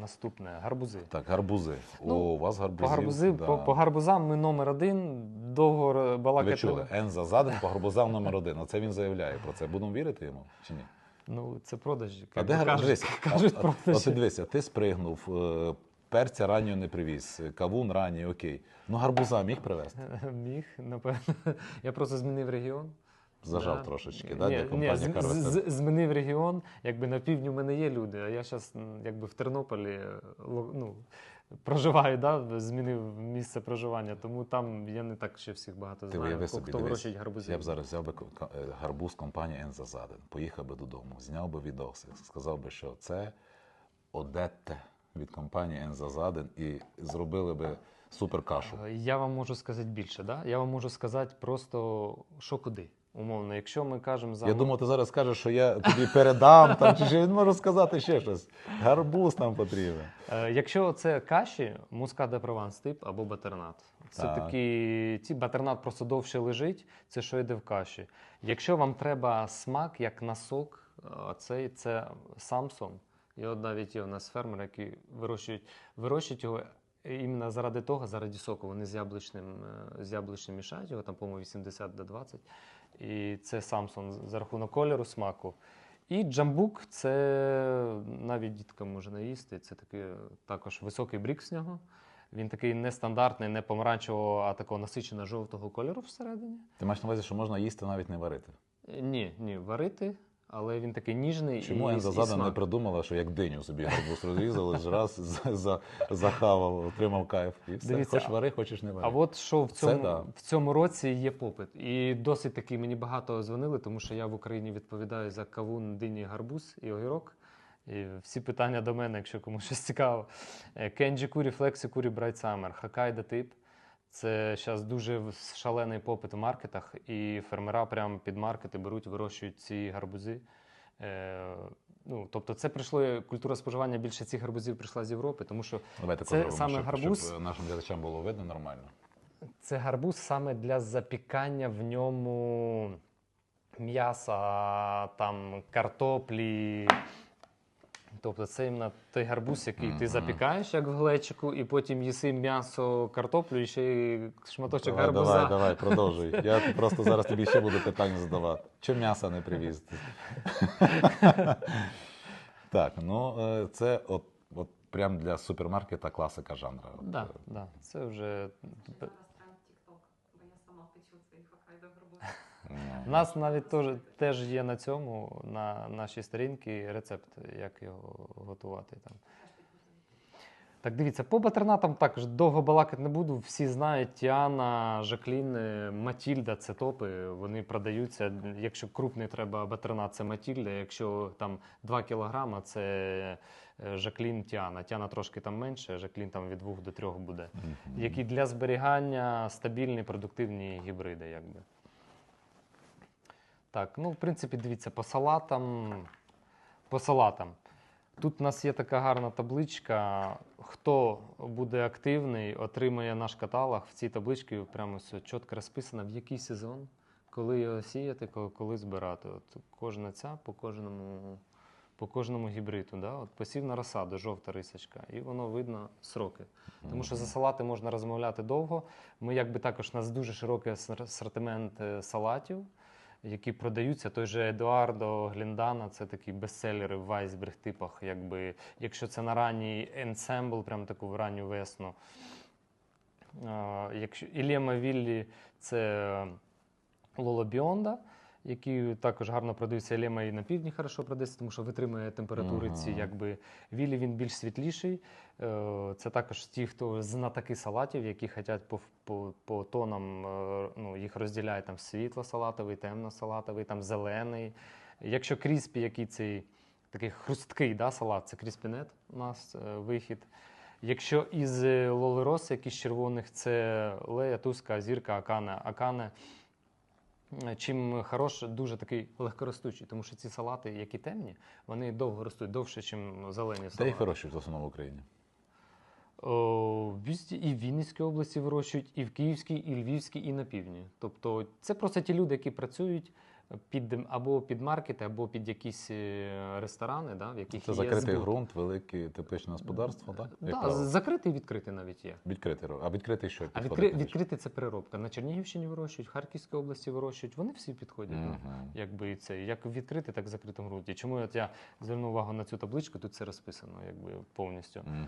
наступне гарбузи. Так, гарбузи. Ну, О, у вас гарбузів. По, гарбузи, да. по, по гарбузам ми номер один. Довго р- Ви чули, не- Н за заден по гарбузам номер один. Оце він заявляє про це. Будемо вірити йому чи ні? Ну, це продажі. А де би гарбуз? кажуть, а- а- От ти дивися, ти спригнув, е, перця раннього не привіз, кавун ранній, окей. Ну гарбуза міг привезти? Міг, напевно. Я просто змінив регіон. Зажав Да. трошечки, да, Ні, для компанії з- з- змінив регіон. Якби на півдні в мене є люди, а я зараз якби в Тернополі е, ну, проживаю, да? змінив місце проживання, тому там я не так ще всіх багато Ти знаю, собі, хто вирощує гарбузи. Я б зараз взяв би е, гарбуз компанії Н за заден, поїхав би додому, зняв би відоси, сказав би, що це Одетте від компанії Н за заден і зробили би супер кашу. Е, Я вам можу сказати більше. Да? Я вам можу сказати просто, що куди. Умовно, якщо ми кажемо за Я думав, ти зараз скажеш, що я тобі передам, там, чи ще він може сказати ще щось. Гарбуз нам потрібен. Е, Якщо це каші, муска де прованс тип або батернат. Це Так. такі, ці батернат просто довше лежить, це що йде в каші. Якщо вам треба смак, як на сок, е, цей це Самсон. І от навіть є у нас фермери, які вирощують, вирощують його іменно заради того, заради соку. Вони з яблучним, е, з яблучним мішають його, там, по-моєму, 80 до 20. І це Самсон за рахунок кольору, смаку. І джамбук це навіть дітка може наїсти. Це такий також високий брік з нього. Він такий нестандартний, не помаранчевого, а такого насичено жовтого кольору всередині. Ти маєш на увазі, що можна їсти навіть не варити. Е, Ні, ні, варити, але він такий ніжний. Чому і, Н за і не придумала, що як диню собі гарбуз розрізали, ж раз за, за, захавав, отримав кайф. І все. Дивіться, Хоч вари, хочеш не вари. А от що в Це цьому, да. в цьому році є попит. І досить такий мені багато дзвонили, тому що я в Україні відповідаю за кавун, дині, гарбуз і огірок. І всі питання до мене, якщо комусь щось цікаво. Е, Кенджі Курі, Флексі Курі, Брайт Саммер, Хакайда тип. Це зараз дуже шалений попит в маркетах, і фермера прямо під маркети беруть, вирощують ці гарбузи. Е, ну, тобто, це прийшло культура споживання більше цих гарбузів прийшла з Європи, тому що Давайте це зробимо, саме щоб, гарбуз. щоб нашим глядачам було видно нормально. Це гарбуз саме для запікання в ньому м'яса, там, картоплі. Тобто це іменно той гарбуз, який ти запікаєш, як в глечику, і потім їси м'ясо, картоплю і ще й шматочок Давай, гарбуза. давай, давай, продовжуй. Я просто зараз тобі ще буду питання задавати. Чому м'яса не привіз? так, ну е, це от, от прям для супермаркета класика жанра. От, Да, е, да, це вже Зараз тренд TikTok, бо я сама печу свої хокайдо гарбузи. ну, У нас навіть теж, теж є на цьому, на нашій сторінці, рецепт, як його готувати. Там. Так, дивіться, по батернатам також довго балакати не буду. Всі знають Тіана, Жаклін, Матільда це топи. Вони продаються. Якщо крупний треба батернат, це Матільда. Якщо там 2 кілограма, це е, Жаклін Тіана. Тіана трошки там менше, Жаклін там від 2 до 3 буде. Які для зберігання стабільні, продуктивні гібриди, якби. Так, ну, в принципі, дивіться, по салатам. По салатам. Тут у нас є така гарна табличка. Хто буде активний, отримає наш каталог. В цій табличці прямо все чітко розписано, в який сезон, коли його сіяти, коли, збирати. От кожна ця по кожному, по кожному гібриду. Да? От посівна розсада, жовта рисочка, і воно видно сроки. Тому що за салати можна розмовляти довго. Ми якби також у нас дуже широкий асортимент е, салатів, які продаються. Той же Едуардо Гліндана, це такі бестселери в Вайсберг типах. Якби, якщо це на ранній енсембл, прям таку ранню весну. Якщо Ілія Мавіллі це Лоло Біонда, які також гарно продаються. Елема і на півдні хорошо продається, тому що витримує температури ці, якби Віллі він більш світліший. Е, Це також ті, хто знатоки салатів, які хочуть по, по, по тонам, е, ну, їх розділяють там світло-салатовий, темно-салатовий, там зелений. Якщо кріспі, який цей такий хрусткий да, салат, це кріспінет у нас е, вихід. Якщо із лолерос, якийсь червоних, це лея, туска, зірка, акане. Акане е, чим хорош, дуже такий легкоростучий, тому що ці салати, які темні, вони довго ростуть, довше, ніж зелені Де салати. їх вирощують в основному в Україні? О, і в Вінницькій області вирощують, і в Київській, і Львівській, і на півдні. Тобто це просто ті люди, які працюють під або під маркети, або під якісь е, ресторани, да, в яких Це є закритий збут. ґрунт, велике тепличне господарство, так? Да, закритий і відкритий навіть є. Відкритий. А відкритий що? А відкри, відкритий це переробка. На Чернігівщині вирощують, в Харківській області вирощують. Вони всі підходять. ну, Якби це як відкритий, так і в закритому ґрунті. Чому от я звернув увагу на цю табличку? Тут це розписано, якби повністю. Мгм.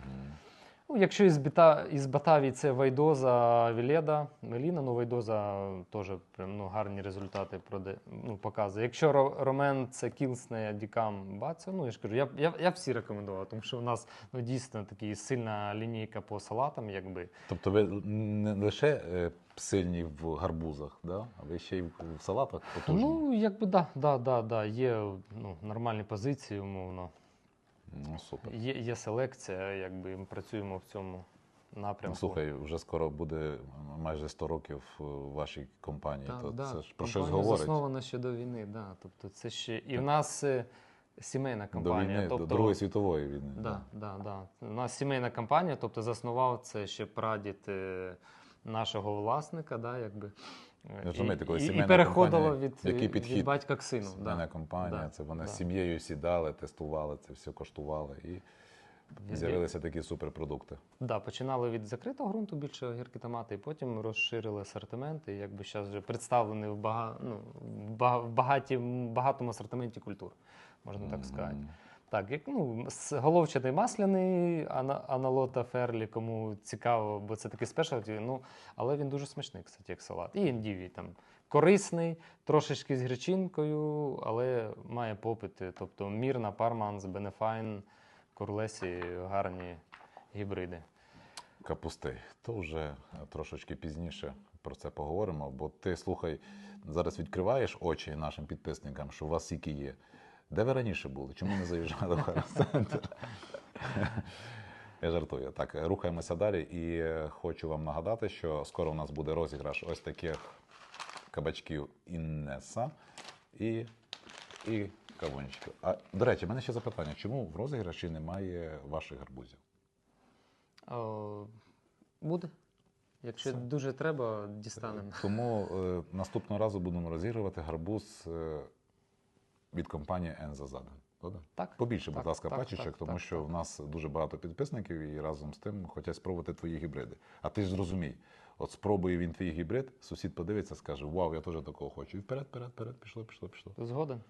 Ну, якщо із, Біта, із Батавії це Вайдоза Віледа, Меліна, ну Вайдоза теж прям, ну, гарні результати проде, ну, показує. Якщо Ро- Ромен це Кілсне, Дікам, Бацо, ну я ж кажу, я, я, я всі рекомендував, тому що у нас ну, дійсно така сильна лінійка по салатам, якби. Тобто ви не лише е, сильні в гарбузах, да? а ви ще й в в салатах потужні. Ну, якби да, да, да, да, є ну, нормальні позиції, умовно. Ну, супер. Є, є селекція, якби ми працюємо в цьому напрямку. Ну, слухай, вже скоро буде майже 100 років в вашій компанії. Так, то да. це ж про щось говорить. заснована ще до війни, да. Тобто це ще і в нас е, сімейна До компанія. війни, тобто, до Другої світової війни. да, да, да. У нас сімейна компанія, тобто заснував це ще прадід е, нашого власника, да, якби. Е, Розумієте, коли і, сімейна і переходило компанія, від, який від батька к сину. Сімейна компанія, да, це вони да. з сім'єю сідали, тестували це все, коштували і з'явилися такі суперпродукти. Да, починали від закритого ґрунту більше огірки томати, і потім розширили асортимент, і якби зараз вже представлений в, бага, ну, в бага- багатому асортименті культур, можна так сказати. Так, як ну, головчатий масляний аналота ферлі, кому цікаво, бо це такий спешалті, ну, але він дуже смачний, кстати, як салат. І індівій там корисний, трошечки з гречинкою, але має попити. Тобто Мірна, Парманс, Бенефайн, Курлесі гарні гібриди. Капусти. То вже трошечки пізніше про це поговоримо, бо ти слухай, зараз відкриваєш очі нашим підписникам, що у вас скільки є. Де ви раніше були? Чому не заїжджали в Харцентр? Я жартую. Так, рухаємося далі. І е, хочу вам нагадати, що скоро у нас буде розіграш ось таких кабачків Іннеса і, і кавунчиків. А до речі, в мене ще запитання: чому в розіграші немає ваших гарбузів? О, буде. Якщо Все. дуже треба, дістанемо. Тому е, наступного разу будемо розігрувати гарбуз е, від компанії Енза Задан. Так. Побільше, будь ласка, так, пачечок, так, тому так, що так. в нас дуже багато підписників і разом з тим хочуть спробувати твої гібриди. А ти ж зрозумій, от спробує він твій гібрид, сусід подивиться, скаже: Вау, я теж такого хочу. І вперед, вперед, вперед, пішло, пішло, пішло. Згоден.